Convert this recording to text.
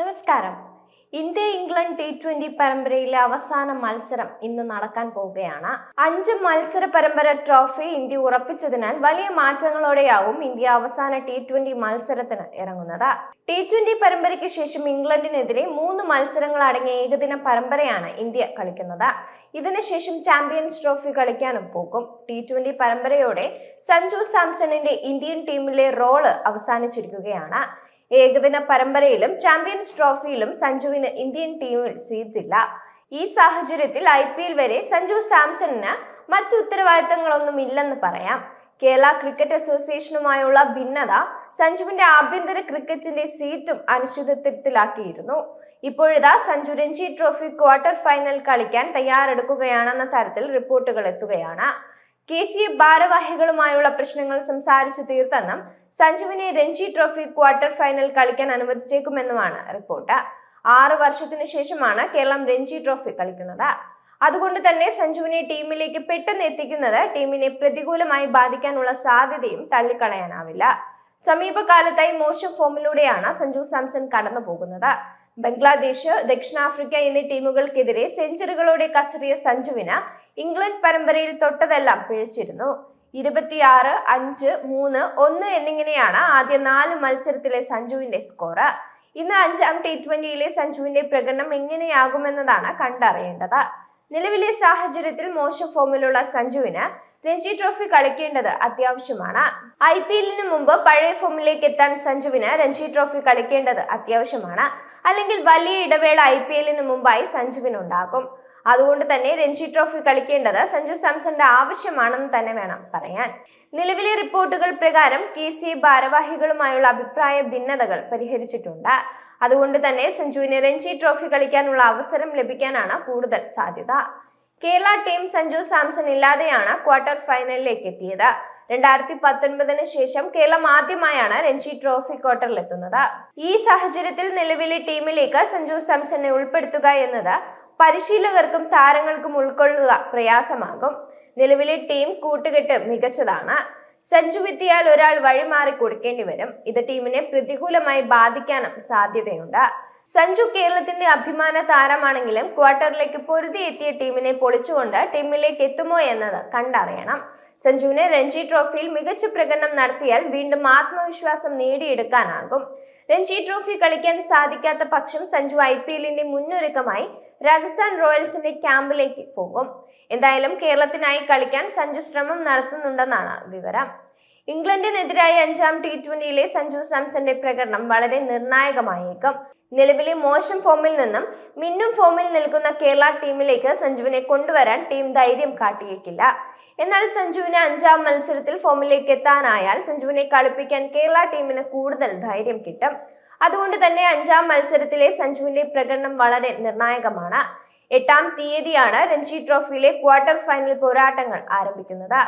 Então, esse India England T twenty പരമ്പരയിലെ അവസാന മത്സരം ഇന്ന് നടക്കാൻ പോവുകയാണ്. അഞ്ച് മത്സര പരമ്പര ട്രോഫി ഇന്ത്യ ഉറപ്പിച്ചതിനാൽ വലിയ മാറ്റങ്ങളോടെയാവും ഇന്ത്യ അവസാന ടി ട്വന്റി മത്സരത്തിന് ഇറങ്ങുന്നത്. ടി ട്വന്റി പരമ്പരയ്ക്ക് ശേഷം ഇംഗ്ലണ്ടിനെതിരെ മൂന്ന് മത്സരങ്ങൾ അടങ്ങിയ ഏകദിന പരമ്പരയാണ് ഇന്ത്യ കളിക്കുന്നത്. ഇതിനുശേഷം ചാമ്പ്യൻസ് ട്രോഫി കളിക്കാനും പോകും. ടി ട്വന്റി പരമ്പരയോടെ സഞ്ജു സാംസണിന്റെ ഇന്ത്യൻ ടീമിലെ റോൾ അവസാനിച്ചിരിക്കുകയാണ്. ഏകദിന പരമ്പരയിലും ചാമ്പ്യൻസ് ട്രോഫിയിലും സഞ്ജുവിന് ഇന്ത്യൻ ടീമിൽ സീറ്റില്ല. ഈ സാഹചര്യത്തിൽ ഐ പി എൽ വരെ സഞ്ജു സാംസണിന് മറ്റു ഉത്തരവാദിത്തങ്ങളൊന്നും ഇല്ലെന്ന് പറയാം. കേരള ക്രിക്കറ്റ് അസോസിയേഷനുമായുള്ള ഭിന്നത സഞ്ജുവിന്റെ ആഭ്യന്തര ക്രിക്കറ്റിന്റെ സീറ്റും അനിശ്ചിതത്വത്തിലാക്കിയിരുന്നു. ഇപ്പോഴിതാ Sanju Ranji trophy quarter final കളിക്കാൻ തയ്യാറെടുക്കുകയാണെന്ന തരത്തിൽ റിപ്പോർട്ടുകൾ എത്തുകയാണ്. കെ സി എഫ് ഭാരവാഹികളുമായുള്ള പ്രശ്നങ്ങൾ സംസാരിച്ചു തീർത്തെന്നും സഞ്ജുവിനെ രഞ്ജി ട്രോഫി ക്വാർട്ടർ ഫൈനൽ കളിക്കാൻ അനുവദിച്ചേക്കുമെന്നുമാണ് റിപ്പോർട്ട്. ആറ് വർഷത്തിനു ശേഷമാണ് കേരളം രഞ്ജി ട്രോഫി കളിക്കുന്നത്. അതുകൊണ്ട് തന്നെ സഞ്ജുവിനെ ടീമിലേക്ക് പെട്ടെന്ന് എത്തിക്കുന്നത് ടീമിനെ പ്രതികൂലമായി ബാധിക്കാനുള്ള സാധ്യതയും തള്ളിക്കളയാനാവില്ല. സമീപകാലത്തായി മോശം ഫോമിലൂടെയാണ് സഞ്ജു സാംസൺ കടന്നു പോകുന്നത് ബംഗ്ലാദേശ് ദക്ഷിണാഫ്രിക്ക എന്നീ ടീമുകൾക്കെതിരെ സെഞ്ചുറികളോടെ കസറിയ സഞ്ജുവിന് ഇംഗ്ലണ്ട് പരമ്പരയിൽ തൊട്ടതെല്ലാം പിഴച്ചിരുന്നു. ഇരുപത്തിയാറ് അഞ്ച് മൂന്ന് ഒന്ന് എന്നിങ്ങനെയാണ് ആദ്യ നാല് മത്സരത്തിലെ സഞ്ജുവിന്റെ സ്കോർ ഇന്ന് അഞ്ചാം ടി ട്വന്റിയിലെ സഞ്ജുവിന്റെ പ്രകടനം എങ്ങനെയാകുമെന്നതാണ് കണ്ടറിയേണ്ടത്. നിലവിലെ സാഹചര്യത്തിൽ മോശം ഫോമിലുള്ള സഞ്ജുവിന് രഞ്ജി ട്രോഫി കളിക്കേണ്ടത് അത്യാവശ്യമാണ്. ഐ പി എല്ലിന് മുമ്പ് പഴയ ഫോമിലേക്ക് എത്താൻ സഞ്ജുവിന് രഞ്ജി ട്രോഫി കളിക്കേണ്ടത് അത്യാവശ്യമാണ്. അല്ലെങ്കിൽ വലിയ ഇടവേള ഐ പി എല്ലിന് മുമ്പായി സഞ്ജുവിനുണ്ടാകും. അതുകൊണ്ട് തന്നെ രഞ്ജി ട്രോഫി കളിക്കേണ്ടത് സഞ്ജു സാംസന്റെ ആവശ്യമാണെന്ന് തന്നെ വേണം പറയാൻ. നിലവിലെ റിപ്പോർട്ടുകൾ പ്രകാരം കെ സി ഭാരവാഹികളുമായുള്ള അഭിപ്രായ ഭിന്നതകൾ പരിഹരിച്ചിട്ടുണ്ട്. അതുകൊണ്ട് തന്നെ സഞ്ജുവിന് രഞ്ജി ട്രോഫി കളിക്കാനുള്ള അവസരം ലഭിക്കാനാണ് കൂടുതൽ സാധ്യത. കേരള ടീം സഞ്ജു സാംസൺ ഇല്ലാതെയാണ് ക്വാർട്ടർ ഫൈനലിലേക്ക് എത്തിയത്. രണ്ടായിരത്തി പത്തൊൻപതിന് ശേഷം കേരളം ആദ്യമായാണ് രഞ്ജി ട്രോഫി ക്വാർട്ടറിൽ എത്തുന്നത്. ഈ സാഹചര്യത്തിൽ നിലവിലെ ടീമിലേക്ക് സഞ്ജു സാംസനെ ഉൾപ്പെടുത്തുക എന്നത് പരിശീലകർക്കും താരങ്ങൾക്കും ഉൾക്കൊള്ളുക പ്രയാസമാകും. നിലവിലെ ടീം കൂട്ടുകെട്ട് മികച്ചതാണ്. സഞ്ജു വിത്തിയാൽ ഒരാൾ വഴിമാറി കൊടുക്കേണ്ടി വരും. ഇത് ടീമിനെ പ്രതികൂലമായി ബാധിക്കാനും സാധ്യതയുണ്ട്. സഞ്ജു കേരളത്തിന്റെ അഭിമാന താരമാണെങ്കിലും ക്വാർട്ടറിലേക്ക് പൊരുതി എത്തിയ ടീമിനെ പൊളിച്ചുകൊണ്ട് ടീമിലേക്ക് എത്തുമോ എന്നത് കണ്ടറിയണം. സഞ്ജുവിന് രഞ്ജി ട്രോഫിയിൽ മികച്ച പ്രകടനം നടത്തിയാൽ വീണ്ടും ആത്മവിശ്വാസം നേടിയെടുക്കാനാകും. രഞ്ജി ട്രോഫി കളിക്കാൻ സാധിക്കാത്ത പക്ഷം സഞ്ജു ഐ പി എല്ലിന്റെ മുന്നൊരുക്കമായി രാജസ്ഥാൻ റോയൽസിന്റെ ക്യാമ്പിലേക്ക് പോകും. എന്തായാലും കേരളത്തിനായി കളിക്കാൻ സഞ്ജു ശ്രമം നടത്തുന്നുണ്ടെന്നാണ് വിവരം. ഇംഗ്ലണ്ടിനെതിരായ അഞ്ചാം ടി ട്വന്റിയിലെ സഞ്ജു സാംസന്റെ പ്രകടനം വളരെ നിർണായകമായേക്കും. നിലവിലെ മോശം ഫോമിൽ നിന്നും മിന്നും ഫോമിൽ നിൽക്കുന്ന കേരള ടീമിലേക്ക് സഞ്ജുവിനെ കൊണ്ടുവരാൻ ടീം ധൈര്യം കാട്ടിയേക്കില്ല. എന്നാൽ സഞ്ജുവിന് അഞ്ചാം മത്സരത്തിൽ ഫോമിലേക്ക് എത്താനായാൽ സഞ്ജുവിനെ കളിപ്പിക്കാൻ കേരള ടീമിന് കൂടുതൽ ധൈര്യം കിട്ടും. അതുകൊണ്ട് തന്നെ അഞ്ചാം മത്സരത്തിലെ സഞ്ജുവിന്റെ പ്രകടനം വളരെ നിർണായകമാണ്. എട്ടാം തീയതിയാണ് രഞ്ജി ട്രോഫിയിലെ ക്വാർട്ടർ ഫൈനൽ പോരാട്ടങ്ങൾ ആരംഭിക്കുന്നത്.